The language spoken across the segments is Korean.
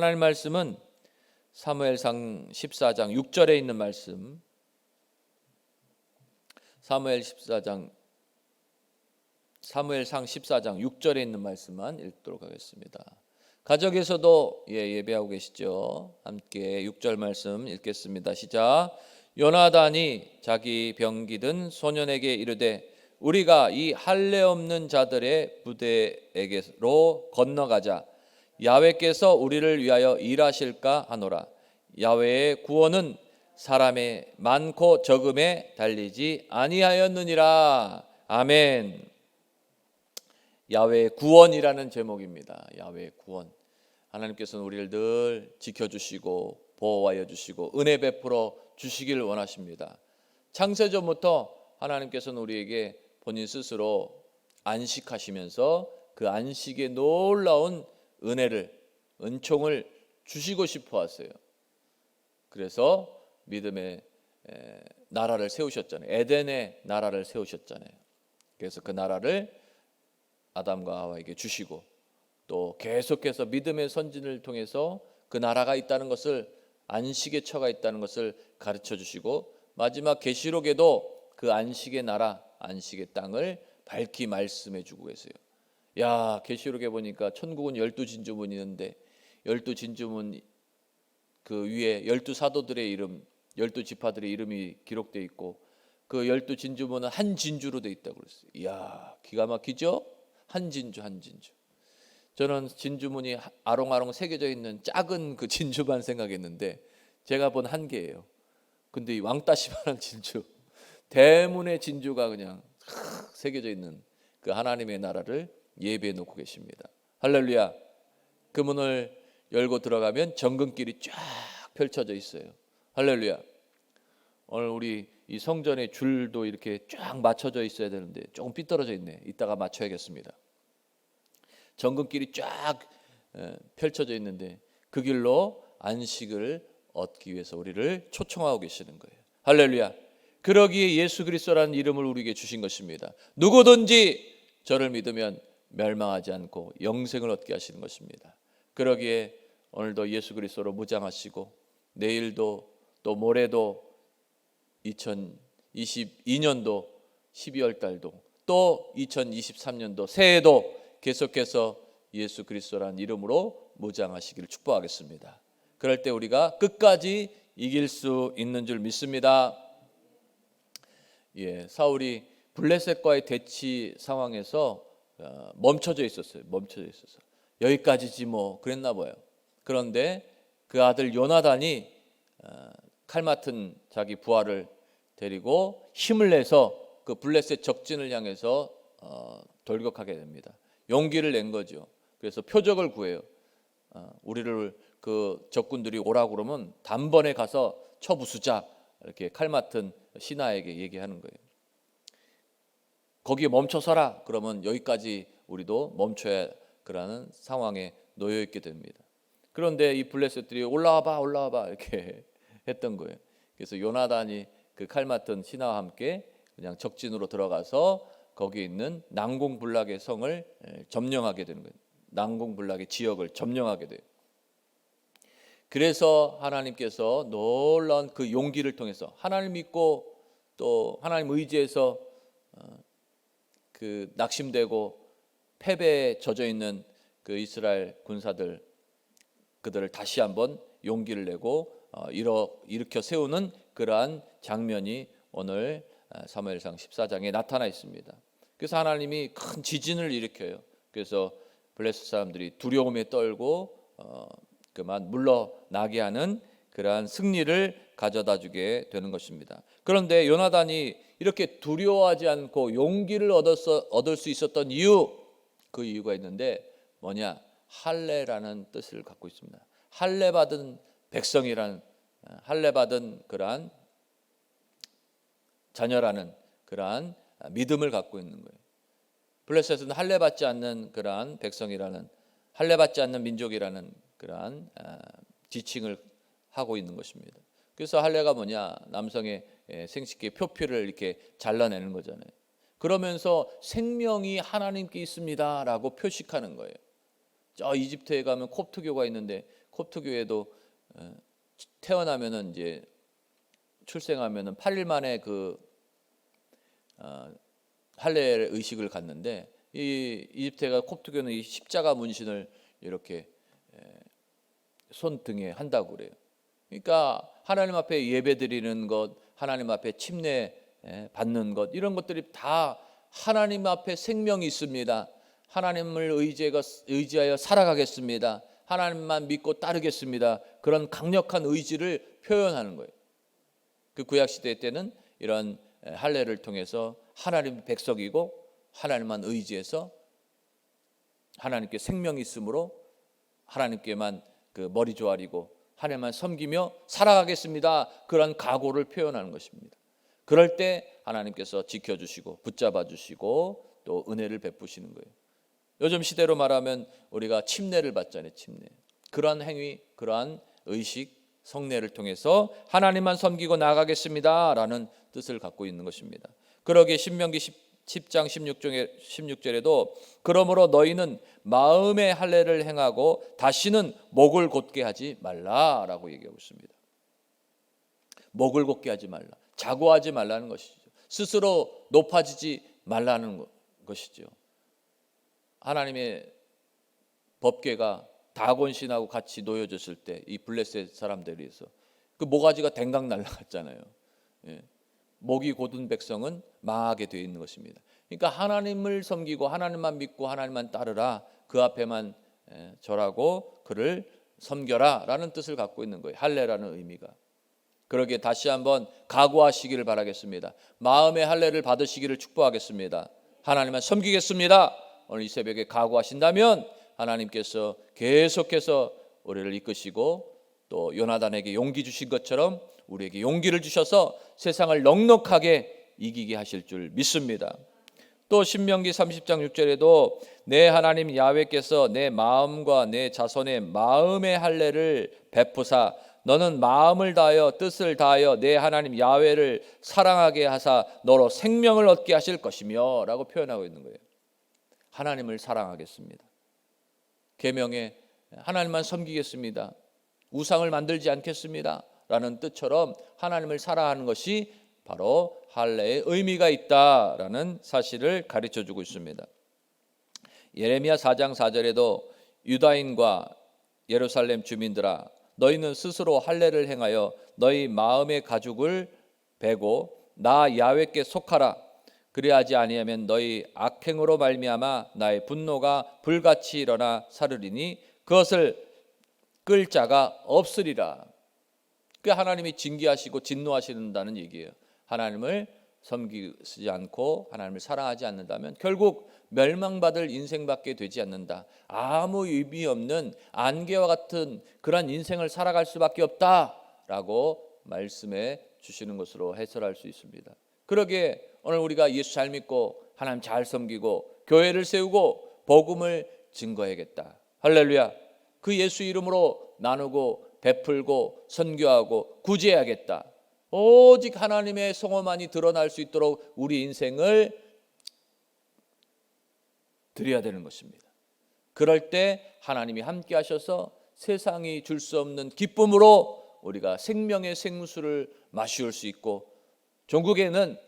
하나님 말씀은 사무엘상 14장 6절에 있는 말씀. 사무엘 14장 사무엘상 14장 6절에 있는 말씀만 읽도록 하겠습니다. 가족에서도 예, 예배하고 계시죠. 함께 6절 말씀 읽겠습니다. 시작. 요나단이 자기 병기든 소년에게 이르되 우리가 이 할례 없는 자들의 부대에게로 건너가자 야외께서 우리를 위하여 일하실까 하노라. 야외의 구원은 사람의 많고 적음에 달리지 아니하였느니라. 아멘. 야외의 구원이라는 제목입니다. 야외의 구원. 하나님께서는 우리를 늘 지켜주시고 보호하여 주시고 은혜 베풀어 주시기를 원하십니다. 창세전부터 하나님께서는 우리에게 본인 스스로 안식하시면서 그 안식의 놀라운 은혜를 은총을 주시고 싶어 하세요. 그래서 믿음의 나라를 세우셨잖아요. 에덴의 나라를 세우셨잖아요. 그래서 그 나라를 아담과 하와에게 주시고 또 계속해서 믿음의 선진을 통해서 그 나라가 있다는 것을 안식의 처가 있다는 것을 가르쳐 주시고 마지막 계시록에도 그 안식의 나라, 안식의 땅을 밝히 말씀해 주고 계세요. 야, 계시록에 보니까 천국은 열두 진주문이 있는데 열두 진주문 그 위에 열두 사도들의 이름, 열두 지파들의 이름이 기록돼 있고 그 열두 진주문은 한 진주로 돼 있다고 그랬어요. 이야, 기가 막히죠? 한 진주, 한 진주. 저는 진주문이 아롱아롱 새겨져 있는 작은 그 진주만 생각했는데 제가 본 한 개예요. 근데 이 왕따시만한 진주, 대문의 진주가 그냥 새겨져 있는 그 하나님의 나라를 예배해 놓고 계십니다. 할렐루야. 그 문을 열고 들어가면 정금길이 쫙 펼쳐져 있어요. 할렐루야. 오늘 우리 이 성전의 줄도 이렇게 쫙 맞춰져 있어야 되는데 조금 삐뚤어져 있네. 이따가 맞춰야겠습니다. 정금길이 쫙 펼쳐져 있는데 그 길로 안식을 얻기 위해서 우리를 초청하고 계시는 거예요. 할렐루야. 그러기에 예수 그리스도라는 이름을 우리에게 주신 것입니다. 누구든지 저를 믿으면 멸망하지 않고 영생을 얻게 하시는 것입니다. 그러기에 오늘도 예수 그리스도로 무장하시고 내일도 또 모레도 2022년도 12월 달도 또 2023년도 새해도 계속해서 예수 그리스도라는 이름으로 무장하시기를 축복하겠습니다. 그럴 때 우리가 끝까지 이길 수 있는 줄 믿습니다. 예, 사울이 블레셋과의 대치 상황에서 어, 멈춰져 있었어요. 멈춰져 있어서 여기까지지 뭐 그랬나 봐요. 그런데 그 아들 요나단이 어, 칼 맡은 자기 부하를 데리고 힘을 내서 그 블레셋 적진을 향해서 어, 돌격하게 됩니다. 용기를 낸 거죠. 그래서 표적을 구해요. 우리를 그 적군들이 오라고 그러면 단번에 가서 쳐부수자 이렇게 칼 맡은 신하에게 얘기하는 거예요. 거기에 멈춰서라. 그러면 여기까지 우리도 멈춰야 그러는 상황에 놓여 있게 됩니다. 그런데 이 블레셋들이 올라와 봐, 올라와 봐 이렇게 했던 거예요. 그래서 요나단이 그 칼 맡은 신하와 함께 그냥 적진으로 들어가서 거기 있는 난공불락의 성을 점령하게 되는 거예요. 난공불락의 지역을 점령하게 돼요. 그래서 하나님께서 놀라운 그 용기를 통해서 하나님 믿고 또 하나님 의지해서 어, 그 낙심되고 패배에 젖어 있는 그 이스라엘 군사들 그들을 다시 한번 용기를 내고 어, 일어 일으켜 세우는 그러한 장면이 오늘 어, 사무엘상 14장에 나타나 있습니다. 그래서 하나님이 큰 지진을 일으켜요. 그래서 블레스 사람들이 두려움에 떨고 어, 그만 물러나게 하는 그러한 승리를 가져다 주게 되는 것입니다. 그런데 요나단이 이렇게 두려워하지 않고 용기를 얻었어, 얻을 수 있었던 이유 그 이유가 있는데 뭐냐 할례라는 뜻을 갖고 있습니다. 할례 받은 백성이란 할례 받은 그러한 자녀라는 그러한 믿음을 갖고 있는 거예요. 블레셋은 할례 받지 않는 그러한 백성이라는 할례 받지 않는 민족이라는 그러한 지칭을 하고 있는 것입니다. 그래서 할례가 뭐냐 남성의 생식기 표피를 이렇게 잘라내는 거잖아요. 그러면서 생명이 하나님께 있습니다라고 표식하는 거예요. 저 이집트에 가면 콥트교가 있는데 콥트 교회도 어, 태어나면은 이제 출생하면은 8일 만에 그 어, 할례 의식을 갖는데 이 이집트가 콥트교는 이 십자가 문신을 이렇게 에, 손등에 한다고 그래요. 그러니까 하나님 앞에 예배드리는 것, 하나님 앞에 침례 에, 받는 것 이런 것들이 다 하나님 앞에 생명이 있습니다. 하나님을 의지하여, 살아가겠습니다. 하나님만 믿고 따르겠습니다. 그런 강력한 의지를 표현하는 거예요. 그 구약 시대 때는 이런 할례를 통해서 하나님 백성이고 하나님만 의지해서 하나님께 생명이 있으므로 하나님께만 그 머리 조아리고 하나님만 섬기며 살아가겠습니다. 그런 각오를 표현하는 것입니다. 그럴 때 하나님께서 지켜주시고 붙잡아 주시고 또 은혜를 베푸시는 거예요. 요즘 시대로 말하면 우리가 침례를 받잖아요. 침례. 그러한 행위, 그러한 의식, 성례를 통해서 하나님만 섬기고 나아가겠습니다라는 뜻을 갖고 있는 것입니다. 그러기에 신명기 10, 장 16절에, 16절에도 그러므로 너희는 마음의 할례를 행하고 다시는 목을 곧게 하지 말라라고 얘기하고 있습니다. 목을 곧게 하지 말라. 자고하지 말라는 것이죠. 스스로 높아지지 말라는 것이죠. 하나님의 법궤가 다곤 신하고 같이 놓여졌을 때 이 블레셋 사람들에서 그 모가지가 댕강 날라갔잖아요. 예. 목이 곧은 백성은 망하게 되어 있는 것입니다. 그러니까 하나님을 섬기고 하나님만 믿고 하나님만 따르라 그 앞에만 예, 절하고 그를 섬겨라라는 뜻을 갖고 있는 거예요. 할례라는 의미가. 그러기에 다시 한번 각오하시기를 바라겠습니다. 마음의 할례를 받으시기를 축복하겠습니다. 하나님만 섬기겠습니다. 오늘 이 새벽에 각오하신다면 하나님께서 계속해서 우리를 이끄시고 또 요나단에게 용기 주신 것처럼 우리에게 용기를 주셔서 세상을 넉넉하게 이기게 하실 줄 믿습니다. 또 신명기 30장 6절에도 내 하나님 야훼께서 내 마음과 내 자손의 마음의 할례를 베푸사 너는 마음을 다하여 뜻을 다하여 내 하나님 야훼를 사랑하게 하사 너로 생명을 얻게 하실 것이며라고 표현하고 있는 거예요. 하나님을 사랑하겠습니다. 계명에 하나님만 섬기겠습니다. 우상을 만들지 않겠습니다. 라는 뜻처럼 하나님을 사랑하는 것이 바로 할례의 의미가 있다라는 사실을 가르쳐 주고 있습니다. 예레미야 4장 4절에도 유다인과 예루살렘 주민들아 너희는 스스로 할례를 행하여 너희 마음의 가죽을 베고 나 야훼께 속하라 그리하지 아니하면 너희 악행으로 말미암아 나의 분노가 불같이 일어나 사르리니 그것을 끌 자가 없으리라. 그 하나님이 징계하시고 진노하신다는 얘기예요. 하나님을 섬기지 않고 하나님을 사랑하지 않는다면 결국 멸망받을 인생밖에 되지 않는다. 아무 의미 없는 안개와 같은 그런 인생을 살아갈 수밖에 없다라고 말씀해 주시는 것으로 해설할 수 있습니다. 그러기에 오늘 우리가 예수 잘 믿고 하나님 잘 섬기고 교회를 세우고 복음을 증거해야겠다. 할렐루야. 그 예수 이름으로 나누고 베풀고 선교하고 구제해야겠다. 오직 하나님의 성호만이 드러날 수 있도록 우리 인생을 드려야 되는 것입니다. 그럴 때 하나님이 함께 하셔서 세상이 줄 수 없는 기쁨으로 우리가 생명의 생수를 마시올 수 있고 종국에는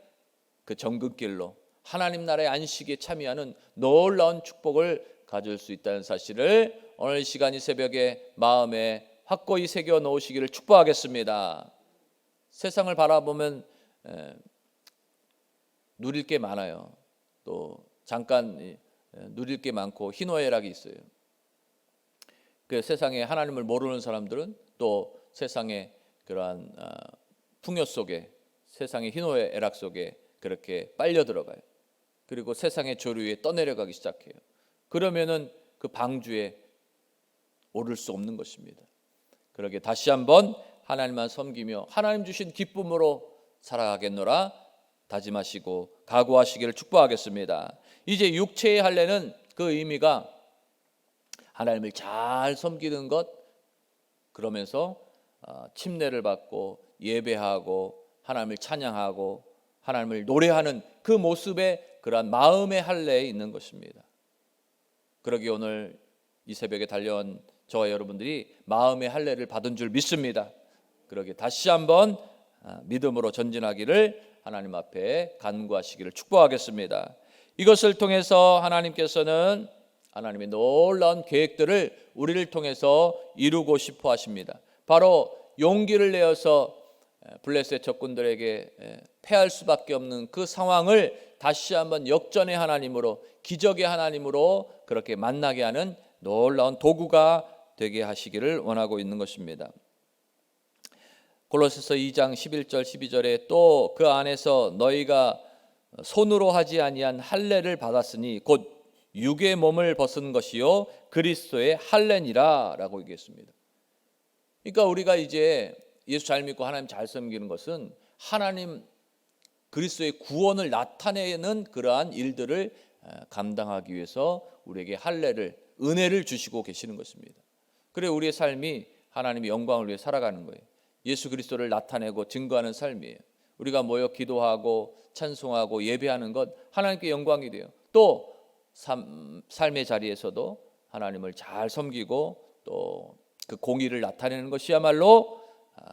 그 정극길로 하나님 나라의 안식에 참여하는 놀라운 축복을 가질 수 있다는 사실을 오늘 시간이 새벽에 마음에 확고히 새겨 놓으시기를 축복하겠습니다. 세상을 바라보면 에, 누릴 게 많아요. 또 잠깐 에, 누릴 게 많고 희노애락이 있어요. 그 세상에 하나님을 모르는 사람들은 또 세상의 그러한 아, 풍요 속에 세상의 희노애락 속에 그렇게 빨려 들어가요. 그리고 세상의 조류에 떠내려가기 시작해요. 그러면은 그 방주에 오를 수 없는 것입니다. 그러게 다시 한번 하나님만 섬기며 하나님 주신 기쁨으로 살아가겠노라 다짐하시고 각오하시기를 축복하겠습니다. 이제 육체의 할례는 그 의미가 하나님을 잘 섬기는 것 그러면서 어, 침례를 받고 예배하고 하나님을 찬양하고 하나님을 노래하는 그 모습에 그러한 마음의 할례에 있는 것입니다. 그러기 오늘 이 새벽에 달려온 저와 여러분들이 마음의 할례를 받은 줄 믿습니다. 그러게 다시 한번 아, 믿음으로 전진하기를 하나님 앞에 간구하시기를 축복하겠습니다. 이것을 통해서 하나님께서는 하나님의 놀라운 계획들을 우리를 통해서 이루고 싶어 하십니다. 바로 용기를 내어서 블레셋 적군들에게 패할 수밖에 없는 그 상황을 다시 한번 역전의 하나님으로 기적의 하나님으로 그렇게 만나게 하는 놀라운 도구가 되게 하시기를 원하고 있는 것입니다. 골로새서 2장 11절 12절에 또 그 안에서 너희가 손으로 하지 아니한 할례를 받았으니 곧 육의 몸을 벗은 것이요 그리스도의 할례니라라고 얘기했습니다. 그러니까 우리가 이제 예수 잘 믿고 하나님 잘 섬기는 것은 하나님 그리스도의 구원을 나타내는 그러한 일들을 감당하기 위해서 우리에게 할례를 은혜를 주시고 계시는 것입니다. 그래 우리의 삶이 하나님의 영광을 위해 살아가는 거예요. 예수 그리스도를 나타내고 증거하는 삶이에요. 우리가 모여 기도하고 찬송하고 예배하는 것 하나님께 영광이 돼요. 또 삶, 삶의 자리에서도 하나님을 잘 섬기고 또 그 공의를 나타내는 것이야말로 아,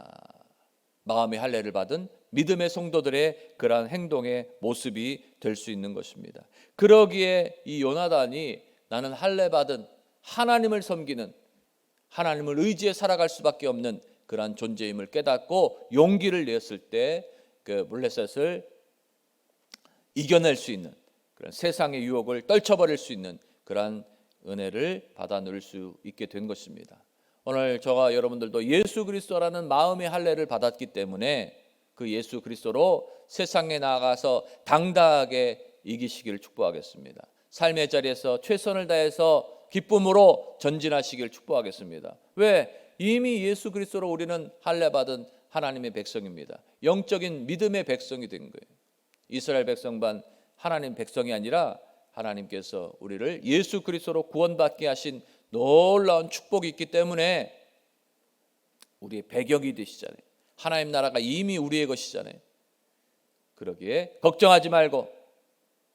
마음의 할례를 받은 믿음의 성도들의 그러한 행동의 모습이 될 수 있는 것입니다. 그러기에 이 요나단이 나는 할례 받은 하나님을 섬기는 하나님을 의지해 살아갈 수밖에 없는 그러한 존재임을 깨닫고 용기를 냈을 때 그 블레셋을 이겨낼 수 있는 그런 세상의 유혹을 떨쳐버릴 수 있는 그러한 은혜를 받아 누릴 수 있게 된 것입니다. 오늘 저와 여러분들도 예수 그리스도라는 마음의 할례를 받았기 때문에 그 예수 그리스도로 세상에 나가서 당당하게 이기시기를 축복하겠습니다. 삶의 자리에서 최선을 다해서 기쁨으로 전진하시길 축복하겠습니다. 왜? 이미 예수 그리스도로 우리는 할례 받은 하나님의 백성입니다. 영적인 믿음의 백성이 된 거예요. 이스라엘 백성 반 하나님 백성이 아니라 하나님께서 우리를 예수 그리스도로 구원받게 하신 놀라운 축복이 있기 때문에 우리의 배경이 되시잖아요. 하나님 나라가 이미 우리의 것이잖아요. 그러기에 걱정하지 말고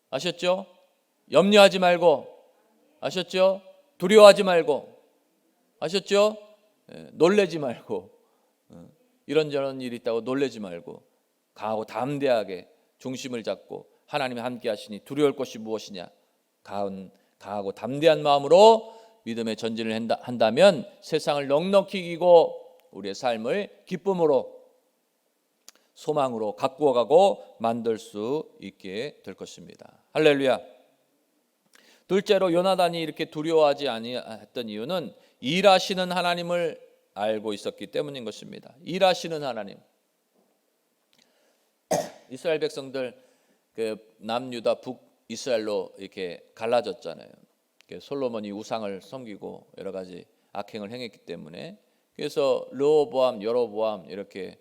아셨죠? 염려하지 말고 아셨죠? 두려워하지 말고 아셨죠? 예, 놀래지 말고 어, 이런저런 일이 있다고 놀래지 말고 강하고 담대하게 중심을 잡고 하나님이 함께 하시니 두려울 것이 무엇이냐 강한, 강하고 담대한 마음으로 믿음의 전진을 한다, 한다면 세상을 넉넉히 이기고 우리의 삶을 기쁨으로 소망으로 가꾸어 가고 만들 수 있게 될 것입니다. 할렐루야. 둘째로 요나단이 이렇게 두려워하지 아니했던 이유는 일하시는 하나님을 알고 있었기 때문인 것입니다. 일하시는 하나님. 이스라엘 백성들 그 남유다 북 이스라엘로 이렇게 갈라졌잖아요. 솔로몬이 우상을 섬기고 여러 가지 악행을 행했기 때문에 그래서 르호보암, 여로보암 이렇게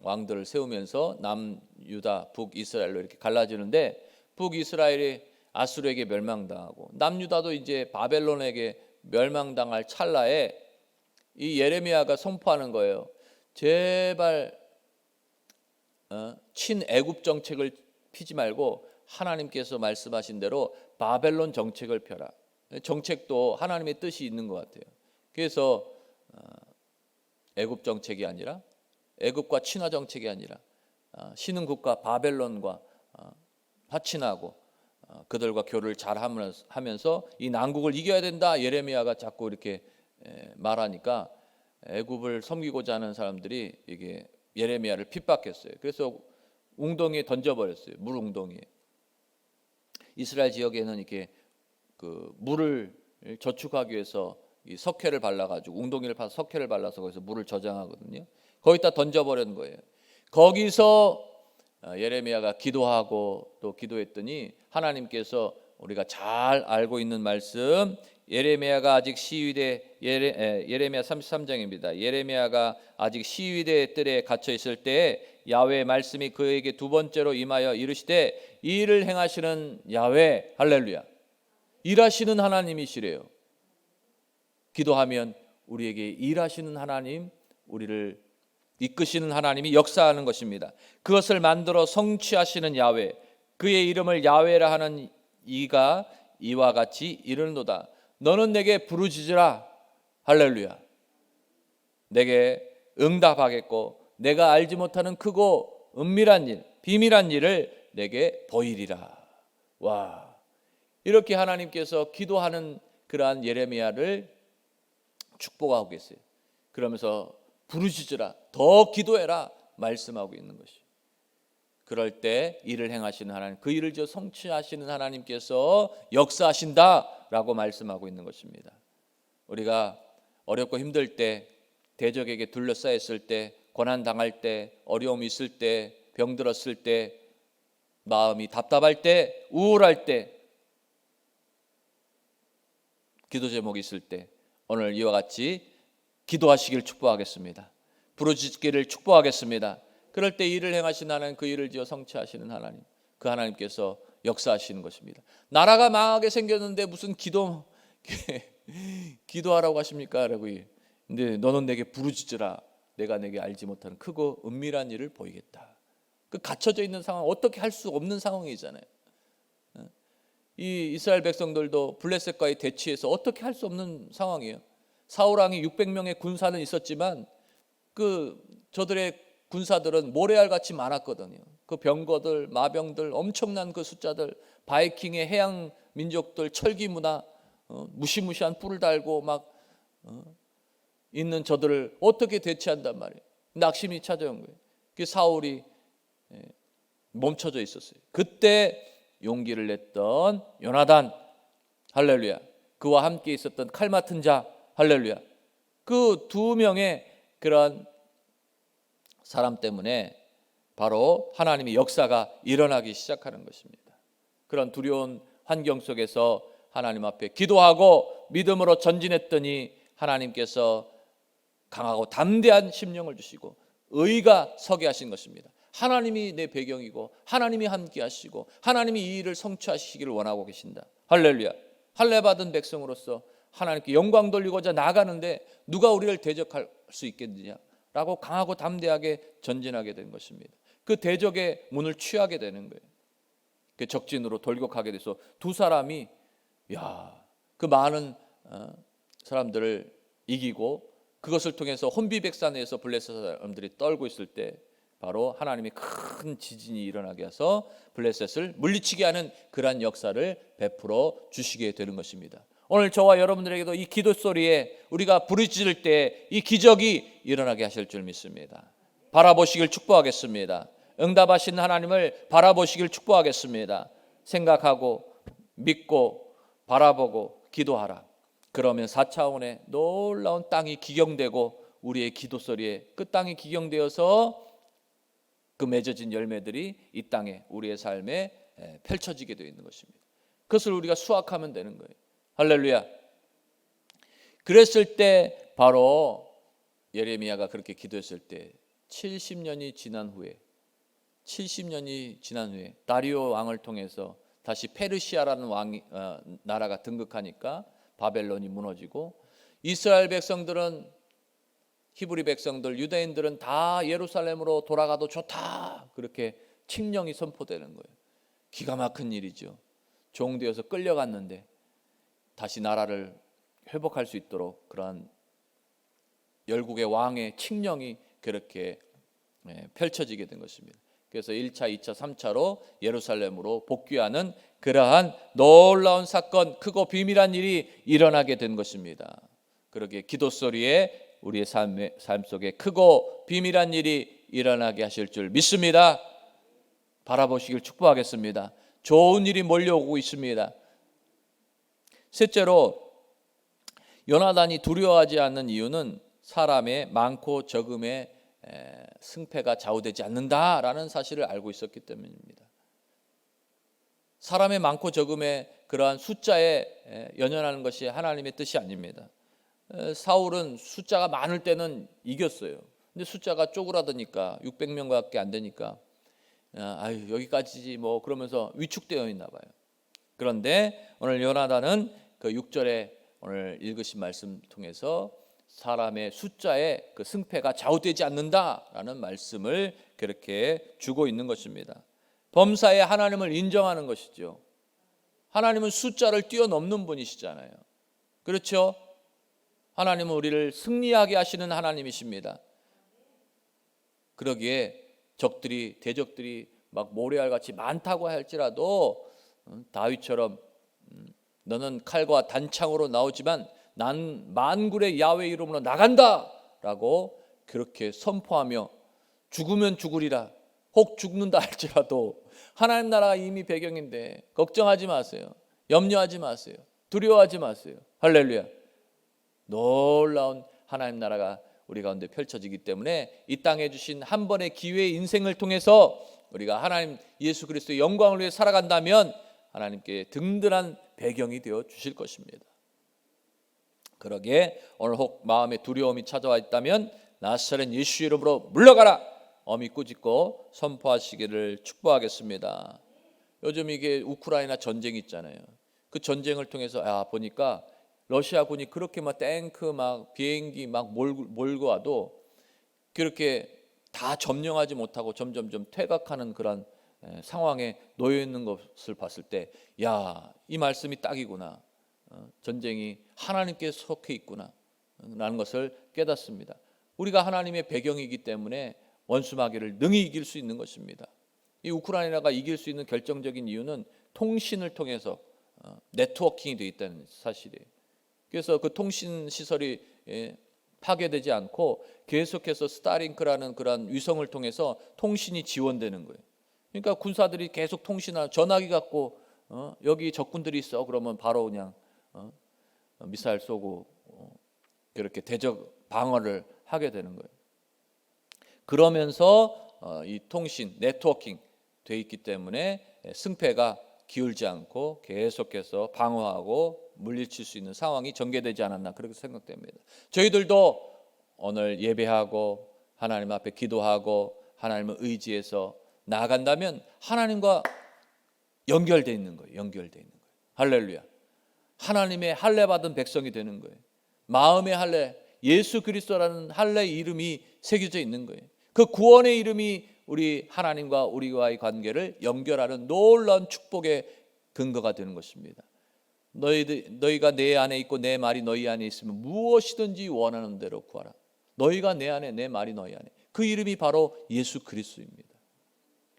왕들을 세우면서 남 유다, 북 이스라엘로 이렇게 갈라지는데 북 이스라엘이 아수르에게 멸망당하고 남 유다도 이제 바벨론에게 멸망당할 찰나에 이 예레미야가 선포하는 거예요. 제발 어, 친애굽 정책을 피지 말고 하나님께서 말씀하신 대로 바벨론 정책을 펴라. 정책도 하나님의 뜻이 있는 것 같아요. 그래서 어, 애굽 정책이 아니라 애굽과 친화 정책이 아니라 어, 신흥 국가 바벨론과 화친하고 그들과 교류를 잘 하면서 이 난국을 이겨야 된다. 예레미야가 자꾸 이렇게 말하니까 애굽을 섬기고자 하는 사람들이 이게 예레미야를 핍박했어요. 그래서 웅덩이에 던져버렸어요. 물 웅덩이에. 이스라엘 지역에는 이렇게 그 물을 저축하기 위해서 이 석회를 발라가지고 웅덩이를 파서 석회를 발라서 거기서 물을 저장하거든요. 거기다 던져버린 거예요. 거기서 어, 예레미야가 기도하고 또 기도했더니 하나님께서 우리가 잘 알고 있는 말씀 예레미야가 아직 시위대 예레, 예레미야 33장입니다. 예레미야가 아직 시위대 뜰에 갇혀 있을 때 야외의 말씀이 그에게 두 번째로 임하여 이르시되 이 일을 행하시는 야외 할렐루야 일하시는 하나님이시래요. 기도하면 우리에게 일하시는 하나님 우리를 이끄시는 하나님이 역사하는 것입니다. 그것을 만들어 성취하시는 야외 그의 이름을 야외라 하는 이가 이와 같이 이르노다. 너는 내게 부르짖으라 할렐루야. 내게 응답하겠고 내가 알지 못하는 크고 은밀한 일, 비밀한 일을 내게 보이리라. 와. 이렇게 하나님께서 기도하는 그러한 예레미야를 축복하고 계세요. 그러면서 부르짖으라, 더 기도해라 말씀하고 있는 것이. 그럴 때 일을 행하시는 하나님, 그 일을 저 성취하시는 하나님께서 역사하신다라고 말씀하고 있는 것입니다. 우리가 어렵고 힘들 때, 대적에게 둘러싸였을 때, 고난 당할 때, 어려움이 있을 때, 병들었을 때, 마음이 답답할 때, 우울할 때, 기도 제목이 있을 때 오늘 이와 같이 기도하시길 축복하겠습니다. 부르짖기를 축복하겠습니다. 그럴 때 일을 행하신 하나님 그 일을 지어 성취하시는 하나님 그 하나님께서 역사하시는 것입니다. 나라가 망하게 생겼는데 무슨 기도 기도하라고 하십니까? 라고 근데 너는 내게 부르짖으라 내가 내게 알지 못하는 크고 은밀한 일을 보이겠다. 그 갇혀져 있는 상황 어떻게 할 수 없는 상황이잖아요. 이 이스라엘 백성들도 블레셋과의 대치에서 어떻게 할 수 없는 상황이에요. 사울 왕이 600명의 군사는 있었지만 그 저들의 군사들은 모래알 같이 많았거든요. 그 병거들, 마병들, 엄청난 그 숫자들, 바이킹의 해양 민족들, 철기 문화, 어, 무시무시한 뿔을 달고 막 어, 있는 저들을 어떻게 대체한단 말이에요. 낙심이 찾아온 거예요. 그 사울이 예, 멈춰져 있었어요. 그때 용기를 냈던 요나단 할렐루야. 그와 함께 있었던 칼 맡은 자 할렐루야. 그 두 명의 그런 사람 때문에 바로 하나님의 역사가 일어나기 시작하는 것입니다. 그런 두려운 환경 속에서 하나님 앞에 기도하고 믿음으로 전진했더니 하나님께서 강하고 담대한 심령을 주시고 의가 서게 하신 것입니다. 하나님이 내 배경이고 하나님이 함께 하시고 하나님이 이 일을 성취하시기를 원하고 계신다. 할렐루야. 할례 받은 백성으로서 하나님께 영광 돌리고자 나가는데 누가 우리를 대적할 수 있겠느냐라고 강하고 담대하게 전진하게 된 것입니다. 그 대적의 문을 취하게 되는 거예요. 그 적진으로 돌격하게 돼서 두 사람이 야, 그 많은 어, 사람들을 이기고 그것을 통해서 혼비백산에서 블레셋 사람들이 떨고 있을 때 바로 하나님이 큰 지진이 일어나게 해서 블레셋을 물리치게 하는 그러한 역사를 베풀어 주시게 되는 것입니다. 오늘 저와 여러분들에게도 이 기도 소리에 우리가 부르짖을 때 이 기적이 일어나게 하실 줄 믿습니다. 바라보시길 축복하겠습니다. 응답하신 하나님을 바라보시길 축복하겠습니다. 생각하고 믿고 바라보고 기도하라. 그러면 4차원의 놀라운 땅이 기경되고 우리의 기도 소리에 그 땅이 기경되어서 그 맺어진 열매들이 이 땅에 우리의 삶에 펼쳐지게 되어 있는 것입니다. 그것을 우리가 수확하면 되는 거예요. 할렐루야. 그랬을 때 바로 예레미야가 그렇게 기도했을 때 70년이 지난 후에 70년이 지난 후에 다리오 왕을 통해서 다시 페르시아라는 왕 어, 나라가 등극하니까 바벨론이 무너지고 이스라엘 백성들은 히브리 백성들 유대인들은 다 예루살렘으로 돌아가도 좋다 그렇게 칙령이 선포되는 거예요. 기가 막힌 일이죠. 종되어서 끌려갔는데 다시 나라를 회복할 수 있도록 그러한 열국의 왕의 칙령이 그렇게 예, 펼쳐지게 된 것입니다. 그래서 1차, 2차, 3차로 예루살렘으로 복귀하는 그러한 놀라운 사건, 크고 비밀한 일이 일어나게 된 것입니다. 그러게 기도 소리에 우리의 삶의, 삶 속에 크고 비밀한 일이 일어나게 하실 줄 믿습니다. 바라보시길 축복하겠습니다. 좋은 일이 몰려오고 있습니다. 셋째로 요나단이 두려워하지 않는 이유는 사람의 많고 적음의 승패가 좌우되지 않는다라는 사실을 알고 있었기 때문입니다. 사람의 많고 적음의 그러한 숫자에 연연하는 것이 하나님의 뜻이 아닙니다. 사울은 숫자가 많을 때는 이겼어요. 근데 숫자가 쪼그라드니까 600명밖에 안 되니까 아, 아유 여기까지지 뭐 그러면서 위축되어 있나 봐요. 그런데 오늘 요나단은 그 6절에 오늘 읽으신 말씀 통해서 사람의 숫자에 그 승패가 좌우되지 않는다라는 말씀을 그렇게 주고 있는 것입니다. 범사에 하나님을 인정하는 것이죠. 하나님은 숫자를 뛰어넘는 분이시잖아요. 그렇죠? 하나님은 우리를 승리하게 하시는 하나님이십니다. 그러기에 적들이 대적들이 막 모래알 같이 많다고 할지라도 음, 다윗처럼 음, 너는 칼과 단창으로 나오지만 난 만군의 야훼 이름으로 나간다라고 그렇게 선포하며 죽으면 죽으리라 혹 죽는다 할지라도 하나님 나라가 이미 배경인데 걱정하지 마세요. 염려하지 마세요. 두려워하지 마세요. 할렐루야. 놀라운 하나님 나라가 우리 가운데 펼쳐지기 때문에 이 땅에 주신 한 번의 기회의 인생을 통해서 우리가 하나님 예수 그리스도의 영광을 위해 살아간다면 하나님께 든든한 배경이 되어 주실 것입니다. 그러기에 오늘 혹 마음에 두려움이 찾아와 있다면 나사렛 예수 이름으로 물러가라 어미 꾸짖고 선포하시기를 축복하겠습니다. 요즘 이게 우크라이나 전쟁이 있잖아요. 그 전쟁을 통해서 아 보니까 러시아군이 그렇게 막 탱크 막 비행기 막 몰고, 몰고 와도 그렇게 다 점령하지 못하고 점점점 퇴각하는 그런 에, 상황에 놓여 있는 것을 봤을 때, 야, 이 말씀이 딱이구나. 어, 전쟁이 하나님께 속해 있구나. 라는 것을 깨닫습니다. 우리가 하나님의 배경이기 때문에 원수 마귀를 능히 이길 수 있는 것입니다. 이 우크라이나가 이길 수 있는 결정적인 이유는 통신을 통해서 어, 네트워킹이 되어 있다는 사실이에요. 그래서 그 통신 시설이 예, 파괴되지 않고 계속해서 스타링크라는 그런 위성을 통해서 통신이 지원되는 거예요. 그러니까 군사들이 계속 통신하 전화기 갖고 어, 여기 적군들이 있어 그러면 바로 그냥 어, 미사일 쏘고 어, 그렇게 대적 방어를 하게 되는 거예요. 그러면서 어, 이 통신 네트워킹 돼 있기 때문에 승패가 기울지 않고 계속해서 방어하고 물리칠 수 있는 상황이 전개되지 않았나 그렇게 생각됩니다. 저희들도 오늘 예배하고 하나님 앞에 기도하고 하나님을 의지해서 나아간다면 하나님과 연결돼 있는 거예요. 연결돼 있는 거예요. 할렐루야. 하나님의 할례 받은 백성이 되는 거예요. 마음의 할례, 예수 그리스도라는 할례 이름이 새겨져 있는 거예요. 그 구원의 이름이 우리 하나님과 우리와의 관계를 연결하는 놀라운 축복의 근거가 되는 것입니다. 너희들 너희가 내 안에 있고 내 말이 너희 안에 있으면 무엇이든지 원하는 대로 구하라. 너희가 내 안에 내 말이 너희 안에. 그 이름이 바로 예수 그리스도입니다.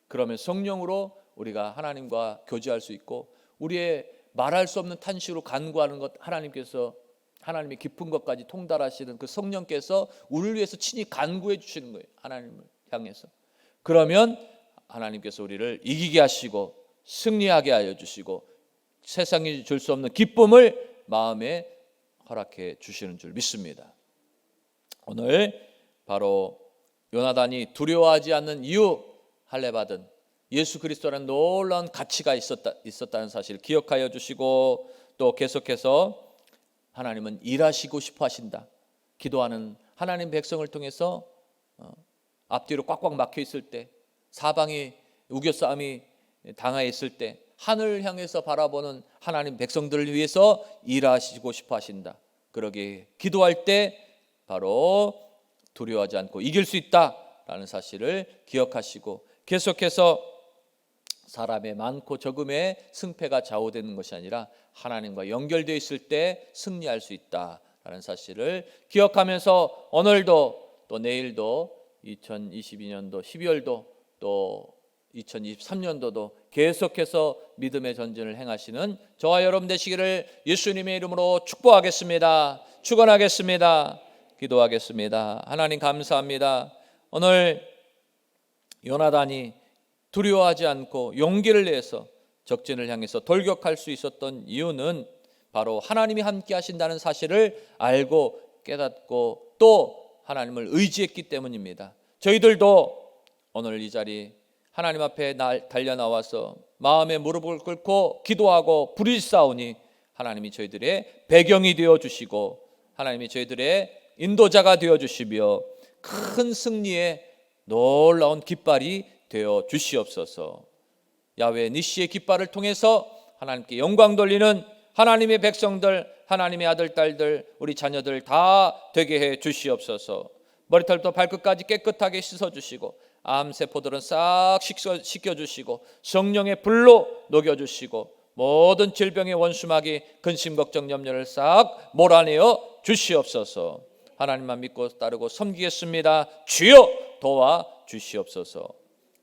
그러면 성령으로 우리가 하나님과 교제할 수 있고 우리의 말할 수 없는 탄식으로 간구하는 것 하나님께서 하나님의 깊은 것까지 통달하시는 그 성령께서 우리를 위해서 친히 간구해 주시는 거예요. 하나님을 향해서. 그러면 하나님께서 우리를 이기게 하시고 승리하게 하여 주시고 세상이 줄 수 없는 기쁨을 마음에 허락해 주시는 줄 믿습니다. 오늘 바로 요나단이 두려워하지 않는 이유 할례 받은 예수 그리스도라는 놀라운 가치가 있었다 있었다는 사실 기억하여 주시고 또 계속해서 하나님은 일하시고 싶어 하신다. 기도하는 하나님 백성을 통해서 어, 앞뒤로 꽉꽉 막혀 있을 때 사방이 우겨 싸움이 당하 있을 때 하늘 향해서 바라보는 하나님 백성들을 위해서 일하시고 싶어 하신다. 그러기 기도할 때 바로 두려워하지 않고 이길 수 있다라는 사실을 기억하시고 계속해서 사람의 많고 적음의 승패가 좌우되는 것이 아니라 하나님과 연결되어 있을 때 승리할 수 있다라는 사실을 기억하면서 오늘도 또 내일도 2022년도 12월도 또 2023년도도 계속해서 믿음의 전진을 행하시는 저와 여러분 되시기를 예수님의 이름으로 축복하겠습니다. 축원하겠습니다. 기도하겠습니다. 하나님 감사합니다. 오늘 요나단이 두려워하지 않고 용기를 내서 적진을 향해서 돌격할 수 있었던 이유는 바로 하나님이 함께 하신다는 사실을 알고 깨닫고 또 하나님을 의지했기 때문입니다. 저희들도 오늘 이 자리 하나님 앞에 달려 나와서 마음의 무릎을 꿇고 기도하고 부르짖사오니 하나님이 저희들의 배경이 되어 주시고 하나님이 저희들의 인도자가 되어 주시며 큰 승리의 놀라운 깃발이 되어 주시옵소서. 야외 니시의 깃발을 통해서 하나님께 영광 돌리는 하나님의 백성들, 하나님의 아들, 딸들, 우리 자녀들 다 되게 해 주시옵소서. 머리털부터 발끝까지 깨끗하게 씻어 주시고 암 세포들은 싹 씻겨 주시고 성령의 불로 녹여 주시고 모든 질병의 원수막이 근심 걱정 염려를 싹 몰아내어 주시옵소서. 하나님만 믿고 따르고 섬기겠습니다. 주여 도와 주시옵소서.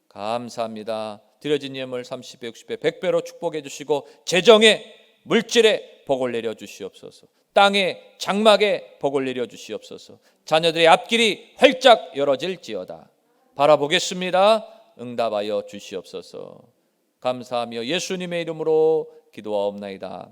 감사합니다. 드려진 예물 30배, 60배, 100배로 축복해 주시고 재정에 물질에 복을 내려 주시옵소서. 땅에 장막에 복을 내려 주시옵소서. 자녀들의 앞길이 활짝 열어질지어다. 바라보겠습니다. 응답하여 주시옵소서. 감사하며 예수님의 이름으로 기도하옵나이다.